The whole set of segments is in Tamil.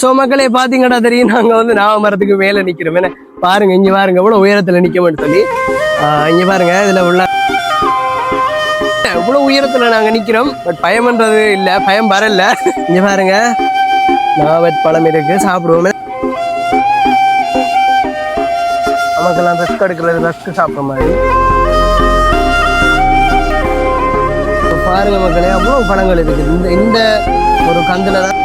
சோ மக்களே பாத்தீங்கடா தெரியும் நாங்க வந்து நாவ மரத்துக்கு மேல நிக்கிறோம். என்ன? பாருங்க இங்க பாருங்க இவ்வளவு உயரத்துல நிக்கணும்னு சொல்லி. இங்க பாருங்க இதுல உள்ள இவ்வளவு உயரத்துல நாங்க நிக்கிறோம். பட் பயம்ன்றது இல்ல பயம் வரல. இங்க பாருங்க. நாவட் பழம் இருக்கு சாப்பிடுவோம். நமக்கெல்லாம் ரஸ்க் எடுக்கிறது ரஸ்க் சாப்பிட்ற மாதிரி. பாருங்க மக்களே அவ்வளவு பழங்கள் இருக்குது இந்த இந்த ஒரு கந்துல தான்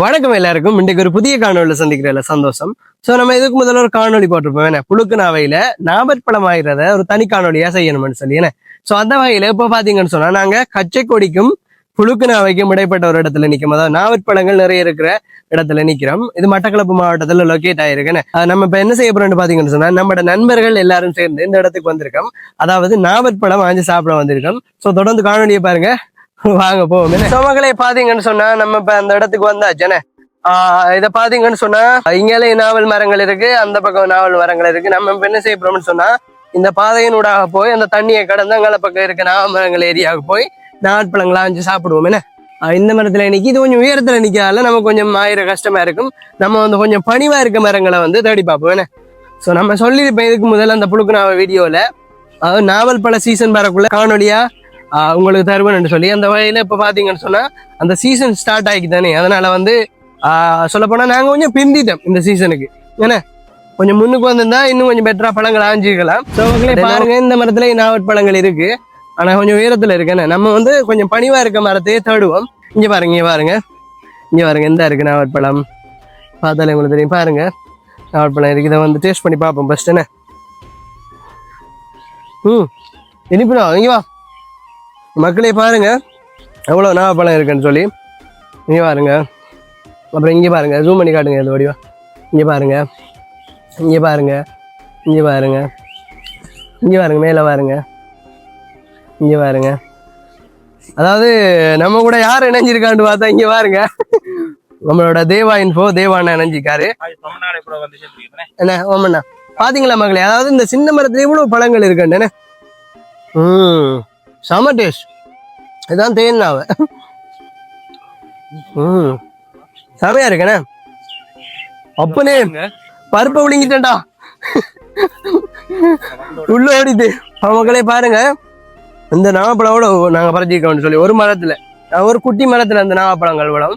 வணக்கம் எல்லாருக்கும். இன்றைக்கு ஒரு புதிய காணொலியில் சந்திக்கிறதுல சந்தோஷம். சோ நம்ம இதுக்கு முதல்ல ஒரு காணொலி போட்டிருப்போம். என்ன? புழுக்கு நாவையில நாவற்பழம் ஆகிறத ஒரு தனி காணொலியா செய்யணும்னு சொல்லி என்ன? சோ அந்த வகையில இப்போ பாத்தீங்கன்னு சொன்னா நாங்க கச்சை கொடிக்கும் புழுக்கு நாவைக்கும் இடைப்பட்ட ஒரு இடத்துல நிற்கும் அதாவது நாவற்பழங்கள் நிறைய இருக்கிற இடத்துல நிக்கிறோம். இது மட்டக்களப்பு மாவட்டத்துல லொக்கேட் ஆயிருக்குன்னு நம்ம இப்ப என்ன செய்ய போறோம்னு பாத்தீங்கன்னு சொன்னா நம்ம நண்பர்கள் எல்லாரும் சேர்ந்து இந்த இடத்துக்கு வந்திருக்கோம். அதாவது நாவற்பழம் வாங்கி சாப்பிட வந்திருக்கோம். சோ தொடர்ந்து காணொலியை பாருங்க. வாங்க போவோம் சோ பாத்தீங்கன்னு சொன்னா நம்ம இப்ப அந்த இடத்துக்கு வந்தாச்சுன்னு ஆஹ் இத பாத்தீங்கன்னு சொன்னா இங்கேலே நாவல் மரங்கள் இருக்கு அந்த பக்கம் நாவல் மரங்கள் இருக்கு. நம்ம இப்ப என்ன செய்ய போறோம்னு சொன்னா இந்த பாதையினூடாக போய் அந்த தண்ணியை கடந்து அங்கால பக்கம் இருக்க நாவல் மரங்கள் ஏரியாவுக்கு போய் நாட்பழங்களா அஞ்சு சாப்பிடுவோம் என்ன? இந்த மரத்துல நிக்கி இது கொஞ்சம் உயரத்துல நிக்கால நமக்கு கொஞ்சம் ஆயிர கஷ்டமா இருக்கும். நம்ம வந்து கொஞ்சம் பணிவா இருக்க மரங்களை வந்து தேடி பார்ப்போம் என்ன? சோ நம்ம சொல்லியிருப்பேன் இதுக்கு முதல்ல அந்த புழுக்கு நாவல் வீடியோல அதாவது நாவல் பழ சீசன் வரக்குள்ள காணொலியா உங்களுக்கு தருவேன்னு சொல்லி அந்த வகையில இப்ப பாத்தீங்கன்னு சொன்னா அந்த சீசன் ஸ்டார்ட் ஆகி தானே அதனால வந்து சொல்ல போனா நாங்க கொஞ்சம் பிந்திட்டோம் இந்த சீசனுக்கு என்ன கொஞ்சம் முன்னுக்கு வந்திருந்தா இன்னும் கொஞ்சம் பெட்டரா பழங்கள் ஆஞ்சிக்கலாம் ஸோ பாருங்க இந்த மரத்துல நாவட் பழங்கள் இருக்கு. ஆனா கொஞ்சம் உயரத்துல இருக்கு. நம்ம வந்து கொஞ்சம் பணிவா இருக்க மரத்தையே தேடுவோம். இங்க பாருங்க இங்க பாருங்க. இங்க பாருங்க எந்த இருக்கு நாவட் பழம். பார்த்தாலே உங்களுக்கு தெரியும். பாருங்க நாவட் பழம் இருக்கு. இதை வந்து டேஸ்ட் பண்ணி பார்ப்போம் ஃபர்ஸ்ட் என்ன? ம் இனிப்புடா இங்க வா. மக்களே பாருங்க. எவ்வளோ நாவப்பழம் இருக்குன்னு சொல்லி. இங்கே பாருங்க. அப்புறம் இங்கே பாருங்க. ஜூம் பண்ணி காட்டுங்க இது வடிவா இங்கே பாருங்க. இங்கே பாருங்க. இங்கே பாருங்க. இங்கே பாருங்க. மேலே பாருங்க. இங்கே பாருங்க. அதாவது நம்ம கூட யார் இணைஞ்சிருக்கான்னு பார்த்தா இங்கே பாருங்க. நம்மளோட தேவா இன்ஃபோ தேவாண்ணா இணைஞ்சிருக்காரு. என்ன ஓமண்ணா பாத்தீங்களா மகளே? அதாவது இந்த சின்ன மரத்துல இவ்வளவு பழங்கள் இருக்குன்னு ம். செம டேஸ்ட். இதான் தேன்னாவ. ம். செமையா இருக்கண்ணே அப்பனே பருப்பை விழுங்கிட்டேன்டா உள்ள ஓடிட்டு மக்களே பாருங்க. இந்த நாவப்பழம் நாங்க பறிச்சிருக்கோம்னு சொல்லி ஒரு மரத்துல. ஒரு குட்டி மரத்துல அந்த நாவப்பழங்கள் பழம்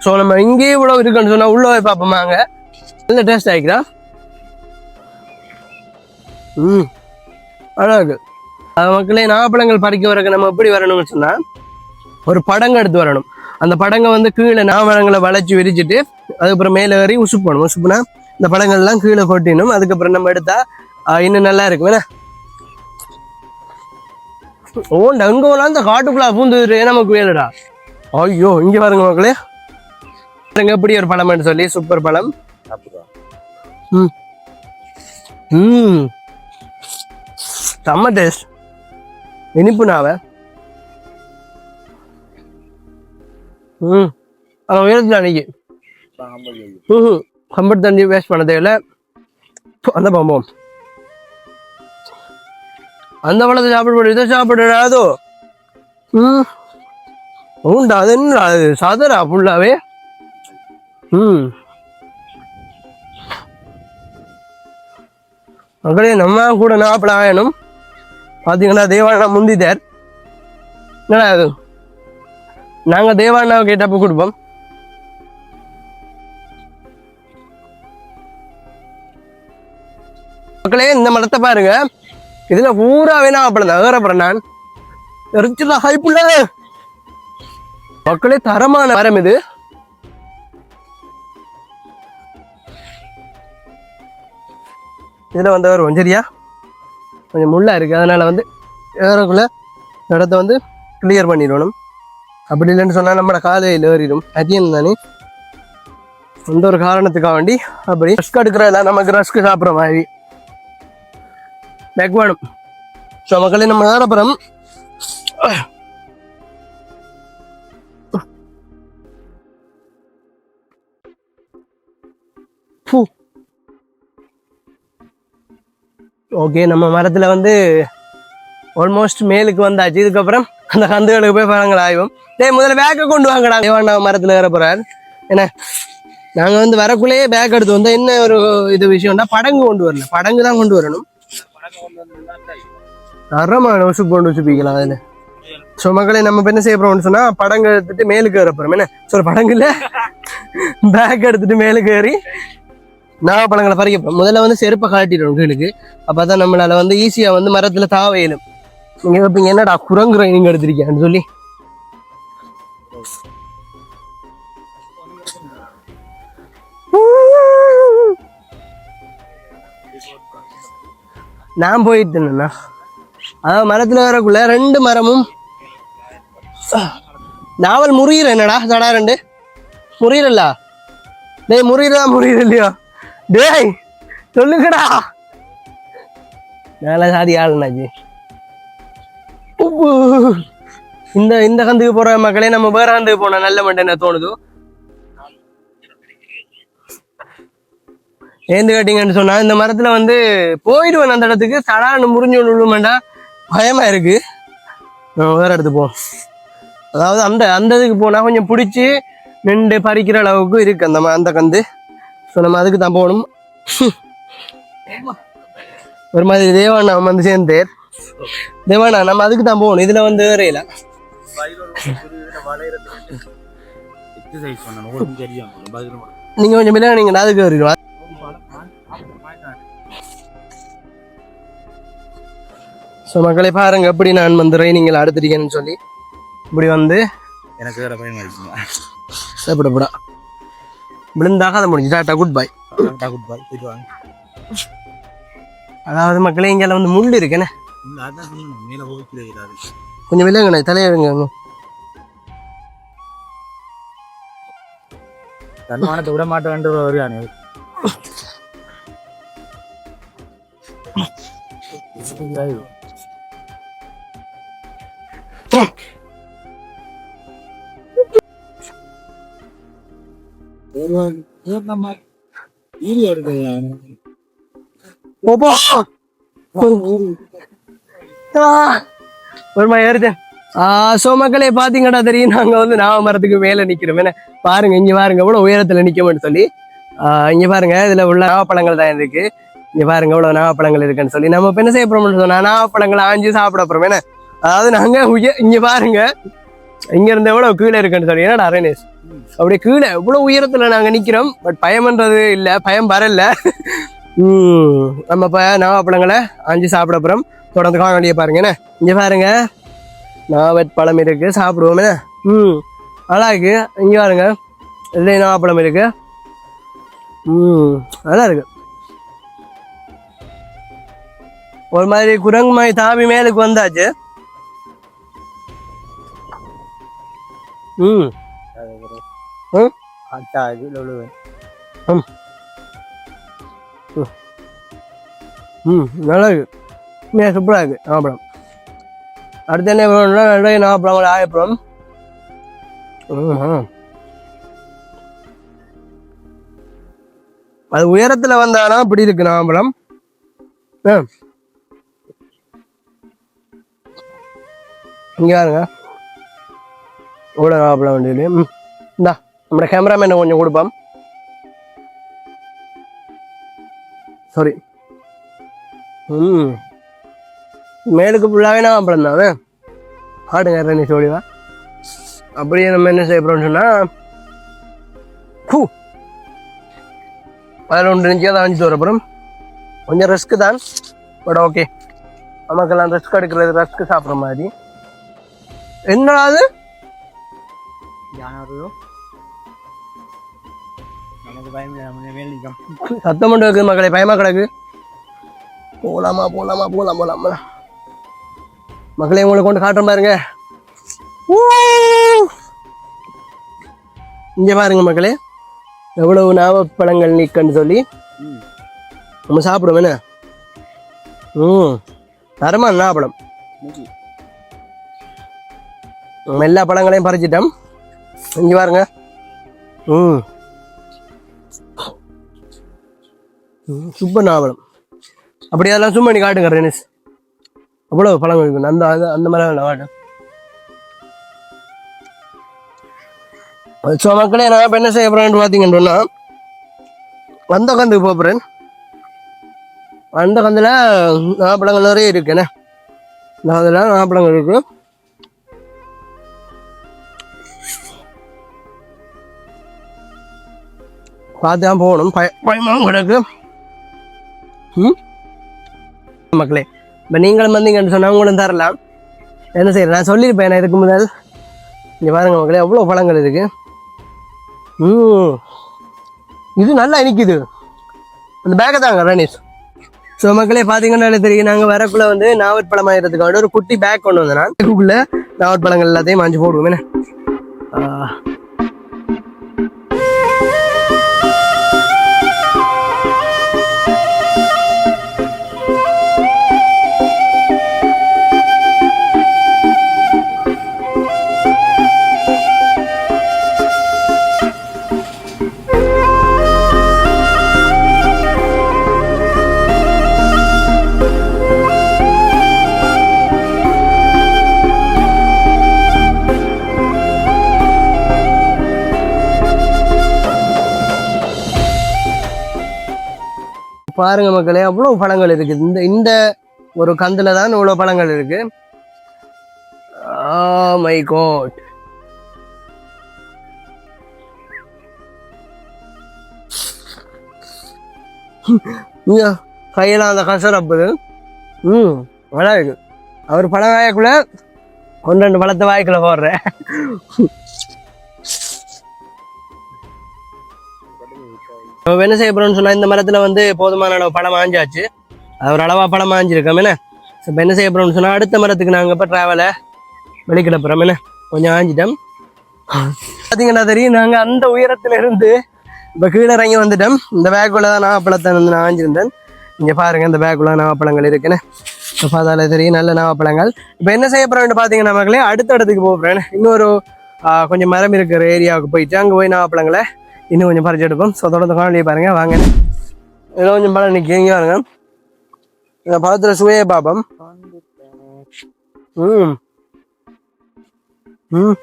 ஸோ நம்ம இங்கேயே இவ்வளவு இருக்குன்னு சொன்னா உள்ள போய் பார்ப்போமாங்க நல்ல டேஸ்ட் ஆகிக்கிறா ம். அழகு மக்களே நாவப்பழங்கள் பறிக்க வரக்கு நம்ம எப்படி வரணும்னு சொன்னா ஒரு படங்க எடுத்து வரணும். அந்த படங்க வந்து கீழே நாவப்பழங்களை வளைச்சு விரிச்சிட்டு அதுக்கப்புறம் மேலே ஏறி உசுப்பணும் உசுப்புனா இந்த பழங்கள்லாம் கீழே கொட்டிடணும். அதுக்கப்புறம் நம்ம எடுத்தா ஆஹ், இன்னும் நல்லா இருக்கும். என்ன? ஓ அங்க போலாம் இந்த காட்டுக்குள்ள பூந்து நமக்கு வேலைடா ஐயோ இங்க பாருங்க மக்களே. பாருங்க எப்படி ஒரு பழம்னு சொல்லி சூப்பர் பழம் ம். ம். செம்ம டேஸ்ட் இனிப்பு நாவ? ம். அவன் உயரத்தில் அன்னைக்கு ம் கம்பட் தண்ணி வேஸ்ட் பண்ண தேவையில்ல. அந்த பாம்போம் அந்த பழத்தை சாப்பிட இதை சாப்பிடாதோ ம். உண்டா அது என்ன அது சாதரா ஃபுல்லாவே ம். மக்களே நம்ம கூட நாப்பிட ஆயணும். பார்த்தீங்கன்னா தேவாண்ணா முந்திட்டார். என்னடா அது நாங்கள் தேவாண்ணாவை கேட்டப்ப கொடுப்போம். மக்களே இந்த மரத்தை பாருங்க. இதுல பூராவே நாப்பழம் அப்படி ஏறப்படுறேன் நான். எரிச்சுடா ஹைப்புள்ள மக்களே தரமான மரம் இது. இதில் வந்தவர் சரியா கொஞ்சம் முள்ளா இருக்கு. அதனால வந்து ஏறக்குள்ள இடத்த வந்து கிளியர் பண்ணிடணும். அப்படி இல்லைன்னு சொன்னால் நம்மளோட காலையில் ஏறிடும். அதிகம் தானே? எந்த ஒரு காரணத்துக்காக வேண்டி அப்படி ரஸ்க் எடுக்கிறதில்ல நமக்கு ரஸ்க் சாப்பிட்ற மாதிரி. பேக் வேணும். ஸோ மக்களே நம்ம ஏறப்புறம் ஓகே நம்ம மரத்தில் வந்து ஆல்மோஸ்ட் மேலுக்கு வந்தாச்சு. இதுக்கப்புறம் அந்த கந்துகளுக்கு போய் பழங்கள் ஆய்வோம். டேய் முதல்ல பேக்கை கொண்டு வாங்கடா. தேவாண்டா மரத்துல ஏற போகிறார் என்ன? நாங்கள் வந்து வரக்குள்ளேயே பேக் எடுத்து வந்தால் என்ன ஒரு இது விஷயம்னா படங்கு கொண்டு வரல. படங்கு தான் கொண்டு வரணும். படகு கொண்டு தரமான உசு கொண்டு வச்சுப்பிக்கலாம் அதில்? ஸோ மக்களை நம்ம என்ன செய்ய போறோம்னு சொன்னால் படங்கு எடுத்துட்டு மேலுக்கு ஏற போறோம். என்ன? சொல்ல படங்கு இல்லை. பேக் எடுத்துட்டு மேலுக்கு ஏறி நாகப்பழங்களை பறிக்க முதல்ல வந்து செருப்பை காட்டிடணும் கீழுக்கு. அப்பதான் நம்மளால வந்து ஈஸியா வந்து மரத்துல தாவ இயலும். நீங்க என்னடா குரங்குற நீங்க எடுத்திருக்கியான்னு சொல்லி. நான் போயிட்டு இருந்தேண்ணா அதான் மரத்துல வரக்குள்ள ரெண்டு மரமும் நாவல் முறியிற என்னடா தடா ரெண்டு. முறியிறல்ல? டேய் முறியிறதா முறியிற இல்லையா டேய் சொல்லுங்கடா. நல்ல சாதி ஆளுனாச்சு இந்த இந்த கந்துக்கு போற மக்களே நம்ம வேற கந்துக்கு போன நல்ல மட்டும் என்ன தோணுது? ஏந்து கேட்டீங்கன்னு சொன்னா இந்த மரத்துல வந்து போயிடுவேன் அந்த இடத்துக்கு. சடான்னு முறிஞ்சு விழுமாண்டா பயமா இருக்கு. நம்ம வேற இடத்துக்கு போவோம் அதாவது அந்த அந்த இதுக்கு போனா கொஞ்சம் பிடிச்சி நின்று பறிக்கிற அளவுக்கு இருக்கு அந்த ம- அந்த கந்து. ஸோ நம்ம அதுக்கு தான் போகணும். ஒரு மாதிரி தேவாண்ணா வந்து சேர்ந்தேர் தேவாண்ணா நம்ம அதுக்கு தான் போகணும். இதுல வந்து வேறையில நீங்க கொஞ்சம் பிள்ளை நீங்க அதுக்கு வருவீங்க ஸோ மக்களை பாருங்க எப்படி நான் வந்து ட்ரைனிங்கில் அடுத்திருக்கேன்னு சொல்லி. இப்படி வந்து. எனக்கு வேற ஆயிடுச்சுங்க. சாப்பிடப்படா விழுந்தாக அதை முடிஞ்சு. டாட்டா குட் பை குட் பாய் போயிட்டு வாங்க அதாவது மக்களே இங்கே வந்து முள் இருக்குண்ணே கொஞ்சம் விலங்குண்ணே தலையிடுங்க தன்மானத்தை விட மாட்டேன்ற வருவானே போப்போ. ஒரு மாதிரி ஏறுதேன் ஸோ மக்களே பார்த்தீங்கடா தெரியும் நாங்கள் வந்து நாவ மரத்துக்கு மேலே நிற்கிறோம் என்ன? பாருங்க இங்கே பாருங்க எவ்வளோ உயரத்தில் நிற்கணும்னு சொல்லி. இங்கே பாருங்க இதில் உள்ள நாவப்பழங்கள் தான் இருக்கு. இங்கே பாருங்க எவ்வளோ நாவப்பழங்கள் இருக்குன்னு சொல்லி. நம்ம இப்ப என்ன செய்ய போறோம்னு சொன்னா நாவப்பழங்களை ஆஞ்சு சாப்பிட போறோம். என்ன? அதாவது நாங்கள் உய இங்கே பாருங்க இங்கேருந்து எவ்வளோ கீழே இருக்குன்னு சொல்லி. என்னடா அரேனேஸ்? அப்படியே கீழே. எவ்வளோ உயரத்தில் நாங்கள் நிற்கிறோம் பட் பயம்ன்றது இல்லை. பயம் வரல. ம், நம்ம இப்போ நாவப்பழங்களை அஞ்சு சாப்பிட போகிறோம் தொடர்ந்து காணொலியை பாருங்க. என்ன? இங்கே பாருங்க. நாவற் பழம் இருக்கு. சாப்பிடுவோம். என்ன? ம் நல்லா இருக்கு. இங்கே பாருங்க. இல்லை நாவப்பழம் இருக்கு. ம் நல்லா இருக்கு. ஒரு மாதிரி குரங்கு மாதிரி தாவி மேலுக்கு வந்தாச்சு. ம் ம் அட்டா இது விழுவேன் ம் ம் நல்லா இருக்கு உண்மையாக சூப்பராக இருக்குது நாகப்பழம் அடுத்து என்ன பண்ணணும்னா நிறைய நாகப்பழம் ஆயப்பழம் ம் அது உயரத்தில் வந்தானா இப்படி இருக்கு நாகப்பழம் ஆ. இங்க பாருங்க கூட நாகப்பழம் வேண்டியது ம் இந்தா நம்ம கேமராமேன் கொஞ்சம் கொடுப்போம் சாரி ம் மேலுக்கு ஃபுல்லாகவே நாகப்பழம் தானே ஆடுங்க நீ சொல்லிவா அப்படியே நம்ம என்ன செய்ய போகிறோம்னு சொன்னால் ஹூ பதினொன்று இன்ச்சியாக தான் அஞ்சு வரப்புறம் கொஞ்சம் ரிஸ்க்கு தான் பட் ஓகே நமக்கெல்லாம் ரிஸ்க் எடுக்கிறது ரிஸ்க் சாப்பிட்ற மாதிரி என்னடா சத்தம் மட்டும் இருக்குது மக்களை பயமா கிடக்கு? போலாமா போலாமா போலாம் போலாம் போலாம். மக்களை உங்களை கொண்டு காட்டுறேன் பாருங்க! இங்க பாருங்க மக்களே. எவ்வளவு நாவப்பழங்கள் நீக்கன்னு சொல்லி. நம்ம சாப்பிடுவோம் என்ன? ம். தரமா நாவப்பழம் நம்ம எல்லா பழங்களையும் பறிச்சிட்டோம். இங்கே பாருங்க. ம். சுப்ப நாவலம் அப்படி அதெல்லாம் சும்மா நீ காட்டுங்க ரேனேஷ் அவ்வளோ பழங்கள் இருக்கு. அந்த அந்த மாதிரி காட்டும் ஸோ மக்களே நான் இப்போ என்ன செய்ய போகிறேன்னு பார்த்தீங்கன்னு சொன்னால் அந்த கந்துக்கு போகிறேன் அந்த கந்தில் நாப்பழங்கள் நிறைய இருக்குது என்ன? நான் அதில் நாப்பழங்கள் இருக்குது பார்த்து தான் போகணும். பய பயமாகவும் கிடக்கு. ம்? மக்களே இப்போ நீங்களும் வந்தீங்கன்னு சொன்னால் உங்களும் தரலாம். என்ன செய்யறேன் நான் சொல்லியிருப்பேன் நான் இதுக்கு முதல். இங்கே பாருங்க மக்களே எவ்வளோ பழங்கள் இருக்கு. ம். இது நல்லா இனிக்குது. அந்த பேக்கை தாங்க ரணேஷ் ஸோ மக்களே பார்த்தீங்கன்னா தெரியும் நாங்கள் வரக்குள்ளே வந்து நாவற்பழம் ஆகிறதுக்காக ஒரு குட்டி பேக் கொண்டு வந்தேன் நான். நாவற்பழங்கள் எல்லாத்தையும் மாஞ்சு போடுவோம் என்ன? பாருங்க மக்களே அவ்வளோ பழங்கள் இருக்குது. இந்த இந்த ஒரு கந்தில் தான் இவ்வளோ பழங்கள் இருக்கு. Oh மை கோட் இங்க கையெல்லாம் அந்த கசரப்பு ம் நல்லா இருக்கு. அவர் பழம் வாயக்குள்ள ஒன்று ரெண்டு பழத்தை வாய்க்குள்ள போடுறேன். நம்ம என்ன செய்ய போகிறோம்னு சொன்னால் இந்த மரத்தில் வந்து போதுமான அளவு பழம் ஆஞ்சாச்சு. அது ஒரு அளவாக பழம் ஆஞ்சிருக்கோம் என்ன? இப்போ என்ன செய்ய போகிறோம்னு சொன்னால் அடுத்த மரத்துக்கு நாங்கள் இப்போ ட்ராவலை வெளிக்கிட போகிறோம் என்ன? கொஞ்சம் ஆஞ்சிட்டோம். பார்த்தீங்கன்னா தெரியும் நாங்கள் அந்த உயரத்துல இருந்து இப்போ கீழே இறங்கி வந்துட்டோம். இந்த பேக்குள்ள தான் நாகப்பழத்தை வந்து நான் ஆஞ்சிருந்தேன். இங்கே பாருங்க இந்த பேக்குள்ள நாவப்பழங்கள் இருக்குன்னு இப்போ பார்த்தாலே தெரியும் நல்ல நாகப்பழங்கள் இப்போ என்ன செய்ய போறோம்னு பார்த்தீங்கன்னா மக்களே அடுத்த இடத்துக்கு போகிறேன் இன்னொரு கொஞ்சம் மரம் இருக்கிற ஏரியாவுக்கு போயிட்டு அங்கே போய் நாகப்பழங்களை இன்னும் கொஞ்சம் பறிச்சு எடுப்போம். ஸோ தொடர்ந்து காணொலியை பாருங்கள் வாங்க. இதில் கொஞ்சம் பழம் நிற்கிங்க பாருங்க. இந்த பழத்தில் சுவையை பார்ப்போம். ம். ம்.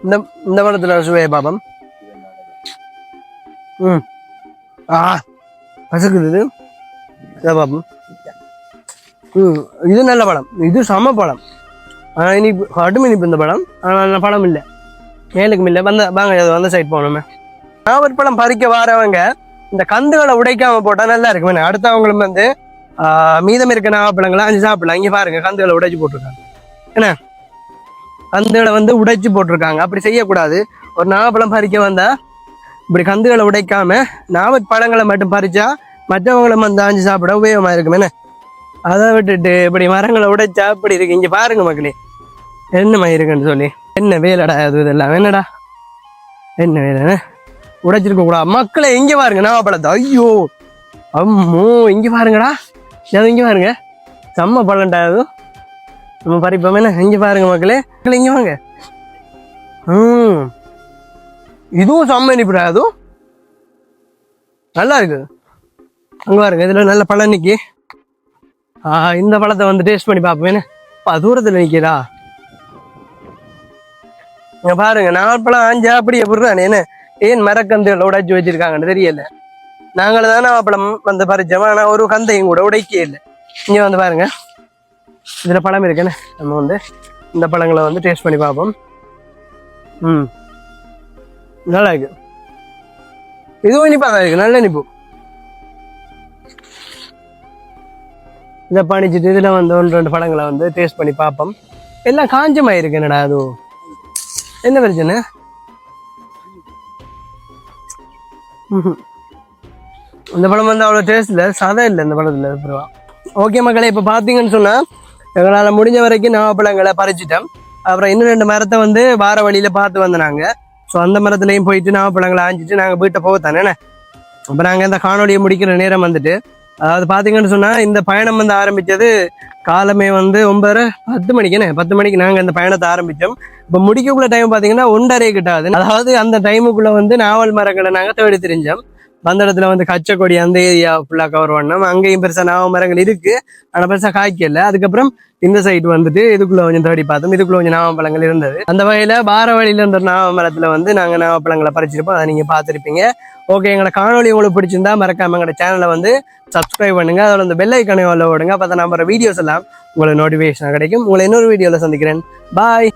இந்த இந்த பழத்தில் சுவையை பார்ப்போம். ம். ஆ. பசுக்குது இது. இதை பார்ப்போம். ம். இது நல்ல பழம். இது சம பழம். ஆனால் இனிப்பு கடும் இனிப்பு இந்த பழம் ஆனால் படம் பழம் இல்லை. மேலுக்கும் இல்லை. வந்த வாங்க வந்த சைட் போகணுமே. நான் ஒரு படம் பறிக்க வரவங்க இந்த கந்துகளை உடைக்காம போட்டால் நல்லா இருக்கும். அடுத்தவங்களும் வந்து மீதம் இருக்க நாகப்பழங்களை அஞ்சு சாப்பிடலாம். இங்கே பாருங்க கந்துகளை உடைச்சு போட்டிருக்காங்க. என்ன கந்துகளை வந்து உடைச்சு போட்டிருக்காங்க. அப்படி செய்யக்கூடாது. ஒரு நாவப்பழம் பறிக்க வந்தா இப்படி கந்துகளை உடைக்காம நாவற் பழங்களை மட்டும் பறிச்சா மற்றவங்களும் வந்து அஞ்சு சாப்பிட உபயோகமா இருக்கும். என்ன அதை விட்டுட்டு இப்படி மரங்களை உடைச்சா அப்படி இருக்கு. இங்க பாருங்க மக்களே. என்னம்மா இருக்குன்னு சொல்லி. என்ன வேலைடா அது இதெல்லாம்? என்னடா? என்ன வேலை உடைச்சிருக்க கூடாது. மக்களை எங்கே பாருங்க நாவப்பழத்தை. ஐயோ! அம்மோ இங்கே பாருங்கடா. அது இங்கே பாருங்க. செம்ம பழம்டா அது. நம்ம பறிப்போம் என்ன? இங்கே பாருங்க மக்களே. மக்களே இங்கே வாங்க. ம். இதுவும் செம்ம இனிப்புடா அதுவும் நல்லா இருக்கு. அங்கே பாருங்க இதில் நல்ல பழம் நிற்கி ஆ, இந்த பழத்தை வந்து டேஸ்ட் பண்ணி பார்ப்போம் என்ன? அப்பா, தூரத்தில் நிக்கிறா இங்க பாருங்க நாவற்பழம் ஆஞ்சா அப்படி எப்படிறானே என்ன? ஏன் மரக்கந்துகளை உடைச்சு வச்சிருக்காங்கன்னு தெரியல. நாங்களும் தான் நாவப்பழம் வந்து பறிச்சோம் ஆனா ஒரு கந்தையும் கூட உடைக்கே இல்லை. இங்க வந்து பாருங்க இதுல பழம் இருக்குன்னு. நம்ம வந்து இந்த பழங்களை வந்து டேஸ்ட் பண்ணி பார்ப்போம். ம். நல்லா இருக்கு. இதுவும் இனிப்பா தான் இருக்கு நல்ல இனிப்பு. இதை பணிச்சிட்டு இதில் வந்து ஒன்று ரெண்டு பழங்களை வந்து டேஸ்ட் பண்ணி பார்ப்போம். எல்லாம் காஞ்சமாயிருக்கு என்னடா அதுவும் என்ன பிரச்சனை இந்த பழம் வந்து அவ்வளோ டேஸ்ட் இல்லை சதை இல்லை இந்த படத்தில் அப்புறம். ஓகே மக்களே இப்போ பார்த்தீங்கன்னு சொன்னால் எங்களால் முடிஞ்ச வரைக்கும் நாவப்பழங்களை பறிச்சிட்டோம் அப்புறம் இன்னும் ரெண்டு மரத்தை வந்து வார வழியில் பார்த்து வந்தனாங்க. ஸோ அந்த மரத்துலையும் போயிட்டு நாவப்பழங்களை ஆஞ்சிட்டு நாங்கள் வீட்டை போக தானே அப்போ நாங்கள் இந்த காணொலியை முடிக்கிற நேரம் வந்துட்டு அதாவது பார்த்தீங்கன்னு சொன்னால் இந்த பயணம் வந்து ஆரம்பித்தது காலமே வந்து ஒன்பதரை பத்து மணிக்குண்ணே பத்து மணிக்கு நாங்கள் இந்த பயணத்தை ஆரம்பித்தோம் இப்போ முடிக்கக்குள்ள டைம் பார்த்தீங்கன்னா ஒன்றரை கிட்டாது. அதாவது அந்த டைமுக்குள்ளே வந்து நாவல் மரங்களை நாங்கள் தேடி தெரிஞ்சோம். வந்த இடத்துல வந்து கச்சை கொடி அந்த ஏரியா ஃபுல்லா கவர் பண்ணோம். அங்கேயும் பெருசாக நாவ மரங்கள் இருக்குது ஆனால் பெருசாக காய்க்கல. அதுக்கப்புறம் இந்த சைடு வந்துட்டு இதுக்குள்ளே கொஞ்சம் தேடி பார்த்தோம். இதுக்குள்ளே கொஞ்சம் நாவப்பழங்கள் இருந்தது. அந்த வகையில் பார வழியில இருந்த நாவமரத்தில் நாவ வந்து நாங்கள் நாவப்பழங்களை பறிச்சிருப்போம். அதை நீங்கள் பார்த்துருப்பீங்க. ஓகே எங்களோட காணொளி உங்களுக்கு பிடிச்சிருந்தா மறக்காம எங்களோட சேனலை வந்து சப்ஸ்கிரைப் பண்ணுங்க. அதோட அந்த பெல் ஐக்கனை உள்ள ஓடுங்க அப்போ தான் நம்ம வீடியோஸ் எல்லாம் உங்களுக்கு நோட்டிஃபிகேஷன் கிடைக்கும். உங்களை இன்னொரு வீடியோவில் சந்திக்கிறேன். பாய்